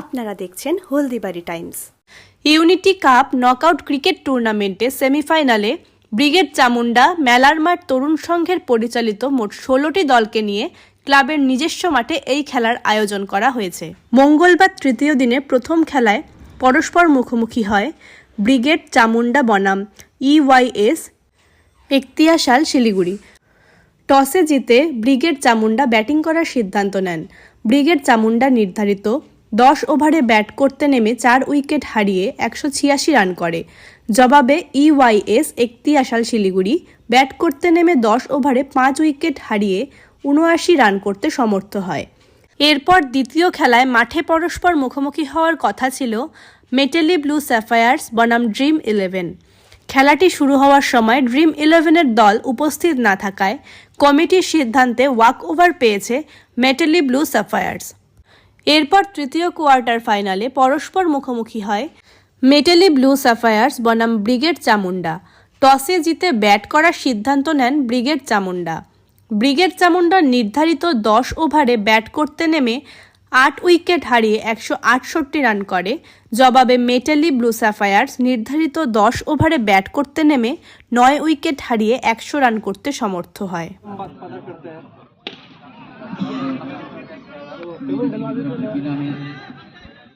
আপনারা দেখছেন Haldibari Times. Unity cup knockout cricket টুর্নামেন্টে সেমিফাইনালে ব্রিগেড চামুন্ডা মেলার মাঠ তরুণ সংঘের পরিচালিত মোট ষোলোটি দলকে নিয়ে ক্লাবের নিজস্ব মাঠে এই খেলার আয়োজন করা হয়েছে। মঙ্গলবার তৃতীয় দিনে প্রথম খেলায় পরস্পর মুখোমুখি হয় ব্রিগেড চামুন্ডা বনাম, ইওয়াইএস একতিয়াশাল শিলিগুড়ি। টসে জিতে ব্রিগেড চামুন্ডা ব্যাটিং করার সিদ্ধান্ত নেন। ব্রিগেড চামুন্ডা নির্ধারিত দশ ওভারে ব্যাট করতে নেমে চার উইকেট হারিয়ে একশো ছিয়াশি রান করে। জবাবে ইওয়াইএস একতিয়াশাল শিলিগুড়ি ব্যাট করতে নেমে দশ ওভারে পাঁচ উইকেট হারিয়ে উনআশি রান করতে সমর্থ হয়। এরপর দ্বিতীয় খেলায় মাঠে পরস্পর মুখোমুখি হওয়ার কথা ছিল মেটেলি ব্লু স্যাফায়ার্স বনাম ড্রিম ইলেভেন। খেলাটি শুরু হওয়ার সময় ড্রিম ইলেভেনের দল উপস্থিত না থাকায় কমিটির সিদ্ধান্তে ওয়াক ওভার পেয়েছে মেটালি ব্লু সাফায়ার্স। এরপর তৃতীয় কোয়ার্টার ফাইনালে পরস্পর মুখোমুখি হয় মেটালি ব্লু সাফায়ার্স বনাম ব্রিগেড চামুন্ডা। টসে জিতে ব্যাট করার সিদ্ধান্ত নেন ব্রিগেড চামুন্ডা। ব্রিগেড চামুন্ডার নির্ধারিত দশ ওভারে ব্যাট করতে নেমে আট উইকেট হারিয়ে একশো আটষট্টি রান করে। জবাবে মেটালি ব্লু সাফায়ার্স নির্ধারিত দশ ওভারে ব্যাট করতে নেমে নয় উইকেট হারিয়ে একশো রান করতে সমর্থ হয়।